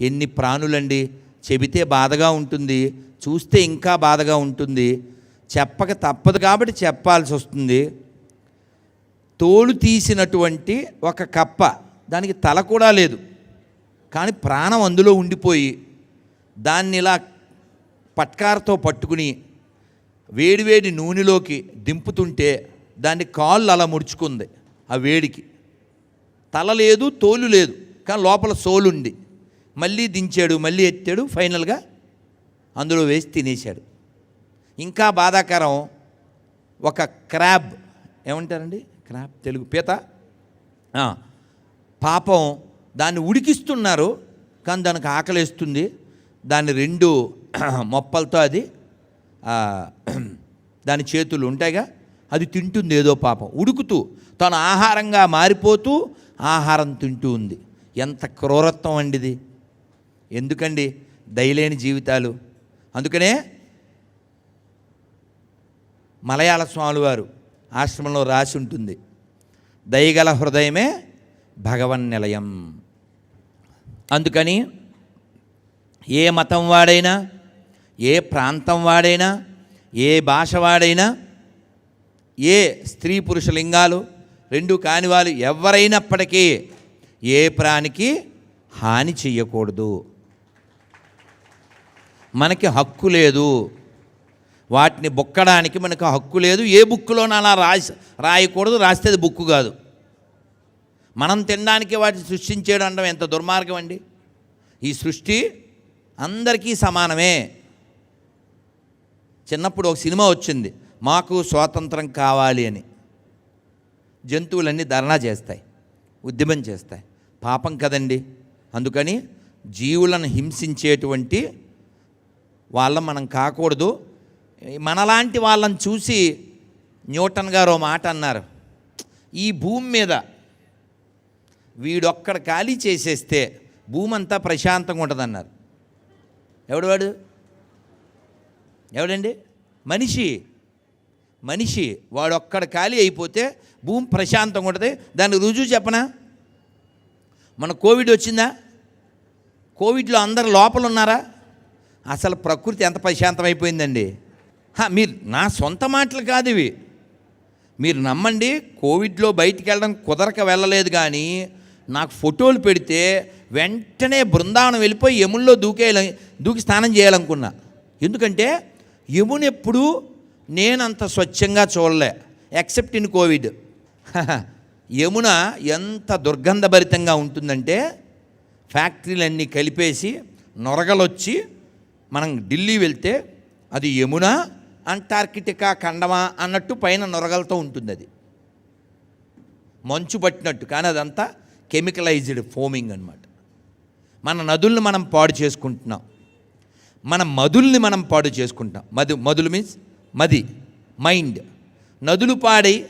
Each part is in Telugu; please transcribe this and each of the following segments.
ఎన్ని ప్రాణులండి? చెబితే బాధగా ఉంటుంది చూస్తే ఇంకా బాధగా ఉంటుంది. చెప్పక తప్పదు కాబట్టి చెప్పాల్సి వస్తుంది. తోలు తీసినటువంటి ఒక కప్ప దానికి తల కూడా లేదు. కానీ ప్రాణం అందులో ఉండిపోయి దాన్ని ఇలా పట్కారతో పట్టుకుని వేడివేడి నూనెలోకి దింపుతుంటే దాన్ని కాళ్ళు అలా ముడుచుకుంది ఆ వేడికి. తల లేదు తోలు లేదు కానీ లోపల సోలుండి మళ్ళీ దించాడు మళ్ళీ ఎత్తాడు ఫైనల్గా అందులో వేసి తినేశాడు. ఇంకా బాధాకరం ఒక క్రాబ్ ఏమంటారండి? క్రాబ్ తెలుగు పీత? పాపం దాన్ని ఉడికిస్తున్నారు కానీ దానికి ఆకలేస్తుంది. దాని రెండు మొప్పలతో అది దాని చేతులు ఉంటాయిగా అది తింటుంది ఏదో పాపం. ఉడుకుతూ తను ఆహారంగా మారిపోతూ ఆహారం తింటూ ఉంది. ఎంత క్రూరత్వం అండి ఇది. ఎందుకండి? దయలేని జీవితాలు. అందుకనే మలయాళ స్వాములు వారు ఆశ్రమంలో రాసి ఉంటుంది. దయగల హృదయమే భగవన్ నిలయం. అందుకని ఏ మతం వాడైనా ఏ ప్రాంతం వాడైనా ఏ భాష వాడైనా ఏ స్త్రీ పురుష లింగాలు రెండు కాని వాళ్ళు ఎవరైనప్పటికీ ఏ ప్రాణికి హాని చెయ్యకూడదు. మనకి హక్కు లేదు. వాటిని బుక్కడానికి మనకు హక్కు లేదు. ఏ బుక్కులోనూ అలా రాసి రాయకూడదు. రాస్తే అది బుక్కు కాదు. మనం తినడానికి వాటిని సృష్టించేయడం అంటే ఎంత దుర్మార్గం అండి? ఈ సృష్టి అందరికీ సమానమే. చిన్నప్పుడు ఒక సినిమా వచ్చింది. మాకు స్వాతంత్రం కావాలి అని. జంతువులన్నీ ధర్నా చేస్తాయి. ఉద్యమం చేస్తాయి. పాపం కదండి. అందుకని జీవులను హింసించేటువంటి వాళ్ళం మనం కాకూడదు. మనలాంటి వాళ్ళని చూసి న్యూటన్ గారు మాట అన్నారు. ఈ భూమి మీద వీడొక్కడ ఖాళీ చేసేస్తే భూమి అంతా ప్రశాంతంగా ఉంటుందన్నారు. ఎవడు వాడు? ఎవడండి? మనిషి. మనిషి. వాడొక్కడ ఖాళీ అయిపోతే భూమి ప్రశాంతంగా ఉంటుంది. దానికి రుజువు చెప్పనా? మన కోవిడ్ వచ్చిందా? కోవిడ్లో అందరు లోపల ఉన్నారా అసలు ప్రకృతి ఎంత ప్రశాంతమైపోయిందండి? హా, మీరు నా సొంత మాటలు కాదు ఇవి. మీరు నమ్మండి కోవిడ్లో బయటికి వెళ్ళడం కుదరక వెళ్ళలేదు కానీ నాకు ఫోటోలు పెడితే వెంటనే బృందావనం వెళ్ళిపోయి యముల్లో దూకే దూకి స్నానం చేయాలనుకున్నా. ఎందుకంటే యముని ఎప్పుడు నేనంత స్వచ్ఛంగా చూడలే ఎక్సెప్ట్ ఇన్ కోవిడ్ యమున ఎంత దుర్గంధభరితంగా ఉంటుందంటే ఫ్యాక్టరీలన్నీ కలిపేసి నొరగలొచ్చి మనం ఢిల్లీ వెళ్తే అది యమున అంటార్కిటికా ఖండమా అన్నట్టు పైన నొరగలతో ఉంటుంది అది. మంచు పట్టినట్టు కానీ అదంతా కెమికలైజ్డ్ ఫోమింగ్ అన్నమాట. మన నదుల్ని మనం పాడు చేసుకుంటున్నాం. మన మధుల్ని మనం పాడు చేసుకుంటాం మధు మధులు మీన్స్ మది మైండ్ నదులు పాడై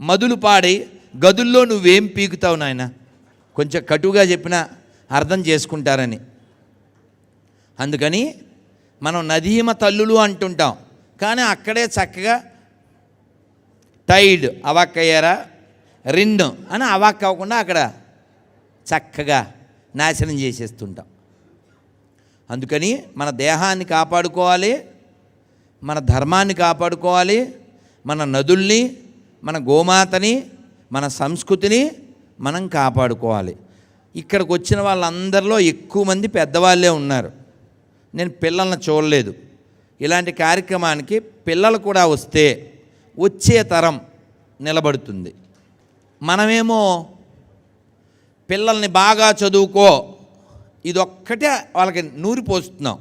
మధులు పాడై గదుల్లో నువ్వేం పీకుతావు నాయన? కొంచెం కటువుగా చెప్పినా అర్థం చేసుకుంటారని. అందుకని మనం నదీమ తల్లులు అంటుంటాం. కానీ అక్కడే చక్కగా టైడ్ అవాక్కయ్యారా రిన్ అని అవాక్ అవ్వకుండా అక్కడ చక్కగా నాశనం చేసేస్తుంటాం. అందుకని మన దేహాన్ని కాపాడుకోవాలి మన ధర్మాన్ని కాపాడుకోవాలి మన నదుల్ని మన గోమాతని మన సంస్కృతిని మనం కాపాడుకోవాలి. ఇక్కడికి వచ్చిన వాళ్ళందరిలో ఎక్కువ మంది పెద్దవాళ్ళే ఉన్నారు. నేను పిల్లల్ని చూడలేదు. ఇలాంటి కార్యక్రమానికి పిల్లలు కూడా వస్తే వచ్చే తరం నిలబడుతుంది. మనమేమో పిల్లల్ని బాగా చదువుకో ఇదొక్కటే వాళ్ళకి నూరిపోస్తున్నాం.